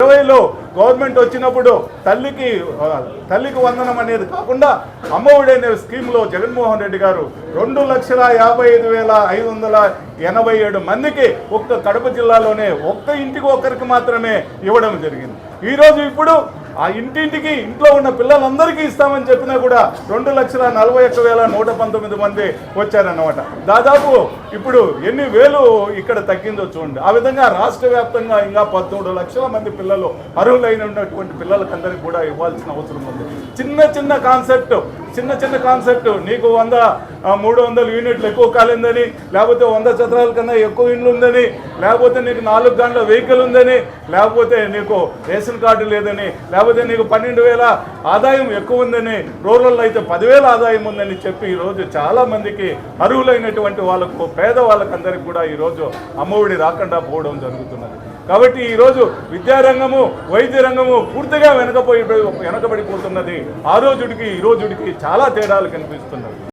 ఇరవైలో గవర్నమెంట్ వచ్చినప్పుడు తల్లికి తల్లికి వందనం అనేది కాకుండా అమ్మఒడి అనే స్కీమ్లో జగన్మోహన్ రెడ్డి గారు రెండు లక్షల యాభై ఐదు వేల ఐదు వందల ఎనభై ఏడు మందికి ఒక్క కడప జిల్లాలోనే ఒక్క ఇంటికి ఒక్కరికి మాత్రమే ఇవ్వడం జరిగింది. ఈరోజు ఇప్పుడు ఆ ఇంటింటికి ఇంట్లో ఉన్న పిల్లలందరికీ ఇస్తామని చెప్పినా కూడా రెండు లక్షల నలభై ఒక్క వేల నూట పంతొమ్మిది మంది వచ్చారన్నమాట. దాదాపు ఇప్పుడు ఎన్ని వేలు ఇక్కడ తగ్గిందో చూడండి. ఆ విధంగా రాష్ట్ర వ్యాప్తంగా ఇంకా పదమూడు లక్షల మంది పిల్లలు అర్హులైన ఉన్నటువంటి పిల్లలకందరికీ కూడా ఇవ్వాల్సిన అవసరం ఉంది. చిన్న చిన్న కాన్సెప్ట్ చిన్న చిన్న కాన్సెప్ట్ నీకు వంద మూడు వందల యూనిట్లు ఎక్కువ కాలిందని లేకపోతే వంద చదరాల కన్నా ఎక్కువ ఇండ్లు ఉందని లేకపోతే నీకు నాలుగు గంటల వెహికల్ ఉందని లేకపోతే నీకు రేషన్ కార్డు లేదని లేకపోతే నీకు పన్నెండు వేల ఆదాయం ఎక్కువ ఉందని రూరల్లో అయితే పదివేల ఆదాయం ఉందని చెప్పి ఈరోజు చాలామందికి అరువులైనటువంటి అర్హులైనటువంటి వాళ్ళకు పేద కూడా ఈరోజు అమ్మఒడి రాకుండా పోవడం జరుగుతున్నది. కాబట్టి ఈరోజు విద్యారంగము వైద్య రంగము పూర్తిగా వెనకపోయి వెనకబడిపోతున్నది. ఆ రోజుడికి ఈ రోజుడికి చాలా తేడాలు కనిపిస్తున్నాయి.